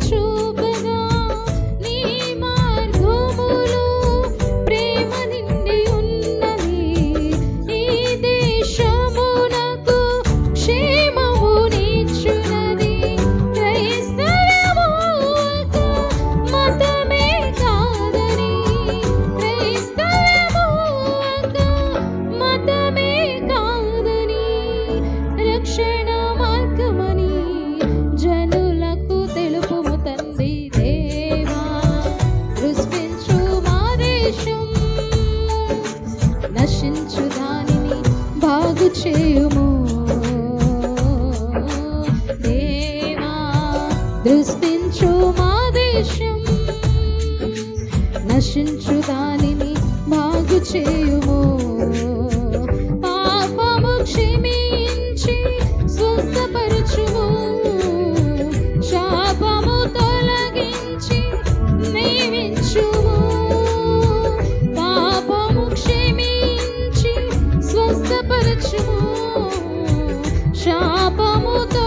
true. నశించు దానిని బాగు చేయుము. దేవా దృష్టించు మా దేశం. నశించు దానిని బాగు చేయుము. పాపము క్షమించి స్వస్థపరచుము. శాపముతో